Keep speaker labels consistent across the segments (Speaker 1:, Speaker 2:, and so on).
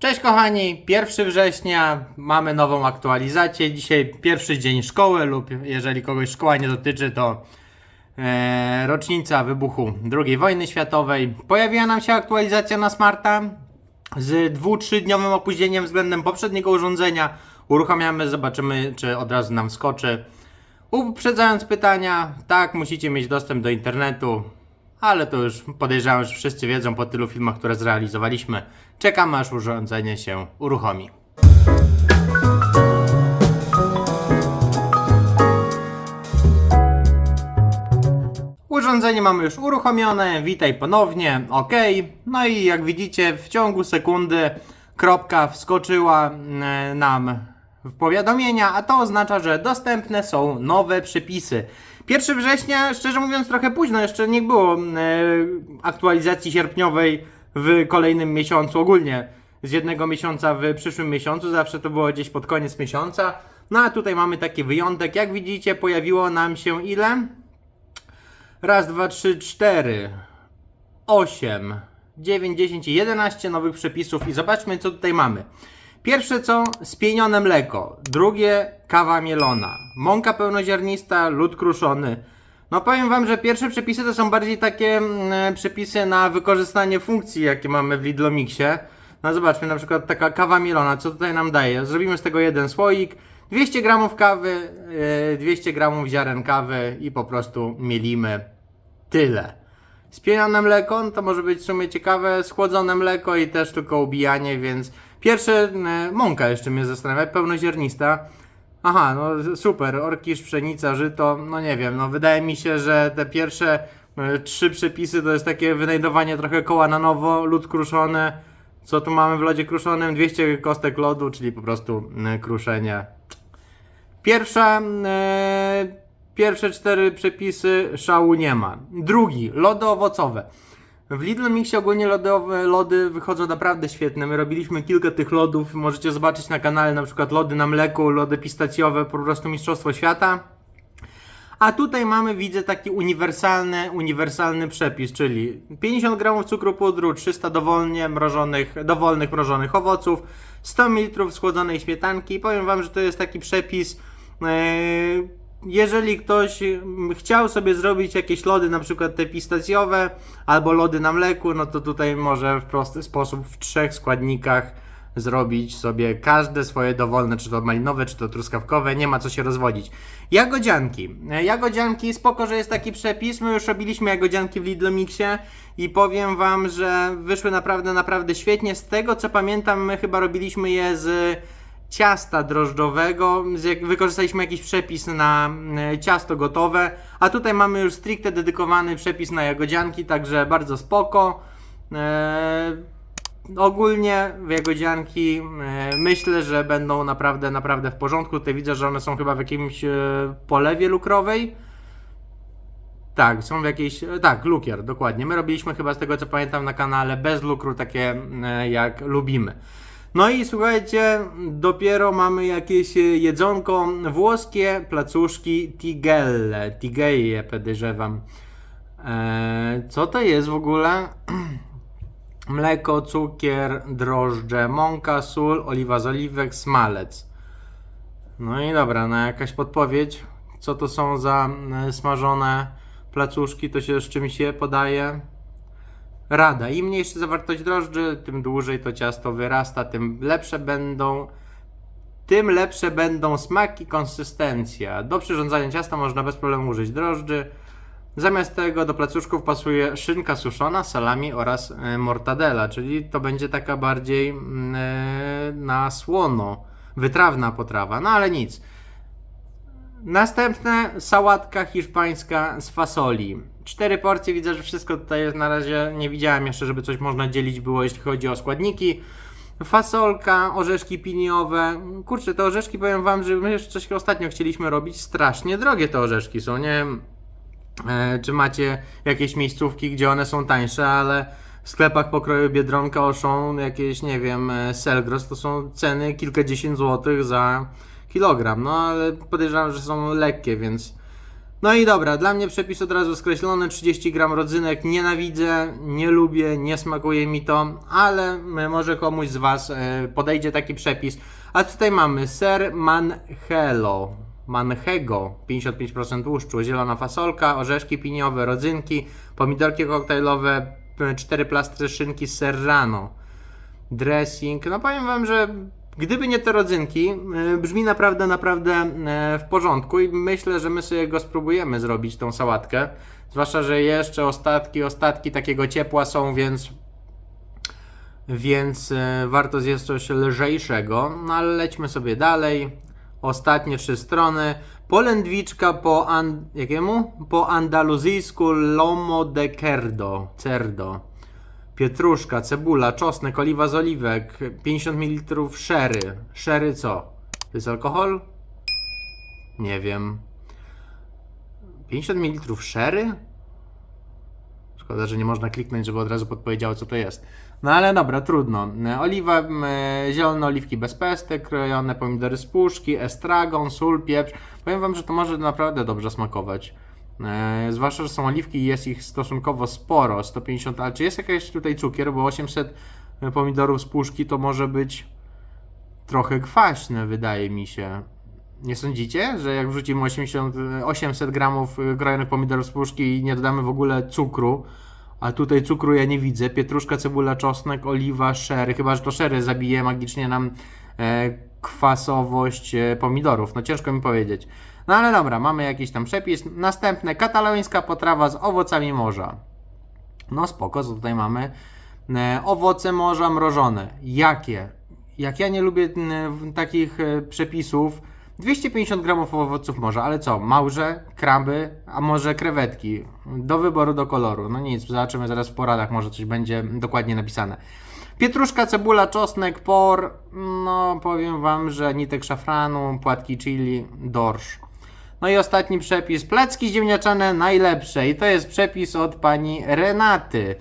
Speaker 1: Cześć kochani, 1 września mamy nową aktualizację. Dzisiaj pierwszy dzień szkoły lub jeżeli kogoś szkoła nie dotyczy, to e, rocznica wybuchu II wojny światowej. Pojawiła nam się aktualizacja na smarta z 2-3 dniowym opóźnieniem względem poprzedniego urządzenia. Uruchamiamy, zobaczymy czy od razu nam skoczy. Uprzedzając pytania, tak, musicie mieć dostęp do internetu, ale to już podejrzewam, że wszyscy wiedzą po tylu filmach, które zrealizowaliśmy. Czekamy aż urządzenie się uruchomi. Urządzenie mamy już uruchomione, witaj ponownie, ok. No i jak widzicie, w ciągu sekundy kropka wskoczyła mm, nam powiadomienia, a to oznacza, że dostępne są nowe przepisy. 1 września, szczerze mówiąc, trochę późno, jeszcze nie było mm, e, aktualizacji sierpniowej w kolejnym miesiącu, ogólnie z jednego miesiąca w przyszłym miesiącu, zawsze to było gdzieś pod koniec miesiąca. No a tutaj mamy taki wyjątek, jak widzicie, pojawiło nam się ile? Raz, dwa, trzy, cztery, osiem, dziewięć, dziesięć i jedenaście nowych przepisów i zobaczmy co tutaj mamy. Pierwsze co? Spienione mleko. Drugie kawa mielona. Mąka pełnoziarnista, lód kruszony. No powiem wam, że pierwsze przepisy to są bardziej takie mm, przepisy na wykorzystanie funkcji, jakie mamy w Lidlomixie. No zobaczmy, na przykład taka kawa mielona, co tutaj nam daje? Zrobimy z tego jeden słoik, 200 gramów kawy, yy, 200 gramów ziaren kawy i po prostu mielimy tyle. Spienione mleko, no to może być w sumie ciekawe, schłodzone mleko i też tylko ubijanie, więc pierwsze, e, mąka jeszcze mnie zastanawia, pełnoziarnista. Aha, no super, orkisz, pszenica, żyto, no nie wiem, no wydaje mi się, że te pierwsze e, trzy przepisy to jest takie wynajdowanie trochę koła na nowo, lód kruszony, co tu mamy w lodzie kruszonym, 200 kostek lodu, czyli po prostu kruszenie. Pierwsza, e, pierwsze cztery przepisy szału nie ma. Drugi, lody owocowe. W Lidl Mixie ogólnie lodowe lody wychodzą naprawdę świetne. My robiliśmy kilka tych lodów. Możecie zobaczyć na kanale na przykład lody na mleku, lody pistacjowe, po prostu mistrzostwo świata. A tutaj mamy, widzę, taki uniwersalny, uniwersalny przepis, czyli 50 gramów cukru pudru, 300 dowolnie mrożonych, dowolnych mrożonych owoców, 100 ml schłodzonej śmietanki. Powiem Wam, że to jest taki przepis. Yy, jeżeli ktoś mm, chciał sobie zrobić jakieś lody, na przykład te pistacjowe, albo lody na mleku, no to tutaj może w prosty sposób w trzech składnikach zrobić sobie każde swoje dowolne, czy to malinowe, czy to truskawkowe, nie ma co się rozwodzić. Jagodzianki. E, Jagodzianki, spoko, że jest taki przepis, my już robiliśmy jagodzianki w Lidl Mixie i powiem Wam, że wyszły naprawdę, naprawdę świetnie. Z tego co pamiętam, my chyba robiliśmy je z ciasta drożdżowego, wykorzystaliśmy jakiś przepis na e, ciasto gotowe, a tutaj mamy już stricte dedykowany przepis na jagodzianki, także bardzo spoko. E, ogólnie jagodzianki e, myślę, że będą naprawdę, naprawdę w porządku. Tutaj widzę, że one są chyba w jakimś e, polewie lukrowej. Tak, są w jakiejś. e, Tak, lukier, dokładnie. My robiliśmy chyba z tego co pamiętam na kanale bez lukru, takie e, jak lubimy. No i słuchajcie, dopiero mamy jakieś e, jedzonko włoskie, placuszki Tigelle. Tigeje podejrzewam. E, co to jest w ogóle? Mleko, cukier, drożdże, mąka, sól, oliwa z oliwek, smalec. No i dobra, no jakaś podpowiedź, co to są za e, smażone placuszki, to się z czymś je podaje. Rada, im mniejsza zawartość drożdży, tym dłużej to ciasto wyrasta, tym lepsze będą tym lepsze będą smak i konsystencja. Do przyrządzania ciasta można bez problemu użyć drożdży. Zamiast tego do placuszków pasuje szynka suszona, salami oraz e, mortadela, czyli to będzie taka bardziej e, na słono, wytrawna potrawa. No ale nic. Następne sałatka hiszpańska z fasoli. Cztery porcje, widzę, że wszystko tutaj jest na razie. Nie widziałem jeszcze, żeby coś można dzielić było, jeśli chodzi o składniki. Fasolka, orzeszki piniowe. Kurczę, te orzeszki powiem wam, że my jeszcze coś ostatnio chcieliśmy robić. Strasznie drogie te orzeszki są, nie? E, czy macie jakieś miejscówki, gdzie one są tańsze, ale w sklepach pokroju Biedronka, Auchan, jakieś, nie wiem, e, Selgros, to są ceny kilkadziesiąt złotych za kilogram, no ale podejrzewam, że są lekkie, więc No i dobra, dla mnie przepis od razu skreślony, 30 gram rodzynek, nienawidzę, nie lubię, nie smakuje mi to, ale może komuś z Was e, podejdzie taki przepis. A tutaj mamy ser manchelo, manchego, 55% tłuszczu, zielona fasolka, orzeszki piniowe, rodzynki, pomidorki koktajlowe, 4 plastry szynki serrano dressing. No powiem wam, że gdyby nie te rodzynki, e, brzmi naprawdę, naprawdę e, w porządku i myślę, że my sobie go spróbujemy zrobić, tą sałatkę. Zwłaszcza, że jeszcze ostatki, ostatki takiego ciepła są, więc więc e, warto zjeść coś lżejszego. No ale lećmy sobie dalej. Ostatnie trzy strony. Polędwiczka po, an, jakiemu? po andaluzyjsku lomo de cerdo. cerdo pietruszka, cebula, czosnek, oliwa z oliwek, 50 ml sherry. Sherry co? To jest alkohol? Nie wiem. 50 ml sherry? Szkoda, że nie można kliknąć, żeby od razu podpowiedziało, co to jest. No ale dobra, trudno. Oliwa, zielone oliwki bez pestek, krojone pomidory z puszki, estragon, sól, pieprz. Powiem wam, że to może naprawdę dobrze smakować. E, zwłaszcza, że są oliwki i jest ich stosunkowo sporo, 150, ale czy jest jakiś tutaj cukier, bo 800 pomidorów z puszki to może być trochę kwaśne, wydaje mi się. Nie sądzicie, że jak wrzucimy 80, 800 gramów krojonych pomidorów z puszki i nie dodamy w ogóle cukru, a tutaj cukru ja nie widzę, pietruszka, cebula, czosnek, oliwa, szery, chyba, że to szery zabije magicznie nam e, kwasowość e, pomidorów, no ciężko mi powiedzieć. No ale dobra, mamy jakiś tam przepis. Następne, katalońska potrawa z owocami morza. No spoko, co tutaj mamy? E, owoce morza mrożone. Jakie? Jak ja nie lubię takich e, przepisów, 250 gramów owoców morza, ale co? Małże, kraby, a może krewetki. Do wyboru, do koloru. No nic, zobaczymy zaraz w poradach, może coś będzie dokładnie napisane. Pietruszka, cebula, czosnek, por. No, powiem Wam, że nitek szafranu, płatki chili, dorsz. No i ostatni przepis. Placki ziemniaczane najlepsze. I to jest przepis od pani Renaty.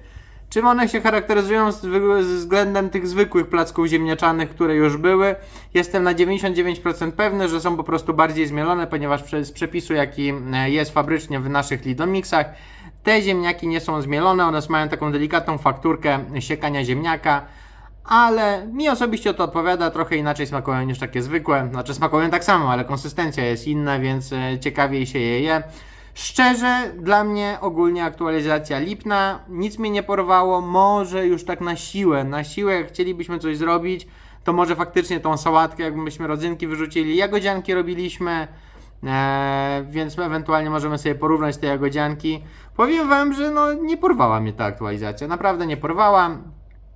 Speaker 1: Czym one się charakteryzują z względem tych zwykłych placków ziemniaczanych, które już były? Jestem na 99% pewny, że są po prostu bardziej zmielone, ponieważ z przepisu, jaki e, jest fabrycznie w naszych Lidomixach, te ziemniaki nie są zmielone, one mają taką delikatną fakturkę siekania ziemniaka, ale mi osobiście to odpowiada, trochę inaczej smakują niż takie zwykłe. Znaczy smakują tak samo, ale konsystencja jest inna, więc e, ciekawiej się je je. Szczerze, dla mnie ogólnie aktualizacja lipna, nic mnie nie porwało, może już tak na siłę, na siłę jak chcielibyśmy coś zrobić, to może faktycznie tą sałatkę, jakbyśmy rodzynki wyrzucili, jagodzianki robiliśmy, Eee, więc ewentualnie możemy sobie porównać te jagodzianki. Powiem Wam, że no, nie porwała mnie ta aktualizacja. Naprawdę nie porwała.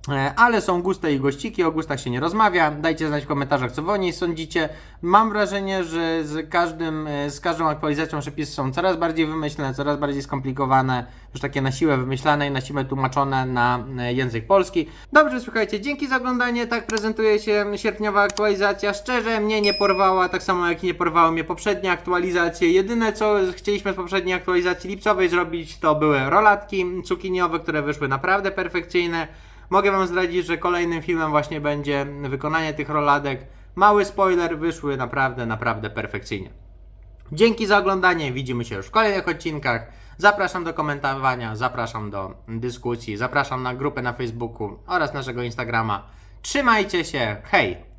Speaker 1: E, Ale są guste i gościki, o gustach się nie rozmawia. Dajcie znać w komentarzach, co wy o niej sądzicie. Mam wrażenie, że z, każdym, e, z każdą aktualizacją przepisy są coraz bardziej wymyślne, coraz bardziej skomplikowane, już takie na siłę wymyślane i na siłę tłumaczone na e, język polski. Dobrze, słuchajcie, dzięki za oglądanie. Tak prezentuje się sierpniowa aktualizacja. Szczerze, mnie nie porwała, tak samo jak i nie porwały mnie poprzednie aktualizacje. Jedyne, co chcieliśmy z poprzedniej aktualizacji lipcowej zrobić, to były rolatki cukiniowe, które wyszły naprawdę perfekcyjne. Mogę Wam zdradzić, że kolejnym filmem właśnie będzie wykonanie tych roladek. Mały spoiler, wyszły naprawdę, naprawdę perfekcyjnie. Dzięki za oglądanie, widzimy się już w kolejnych odcinkach. Zapraszam do komentowania, zapraszam do dyskusji, zapraszam na grupę na Facebooku oraz naszego Instagrama. Trzymajcie się, hej!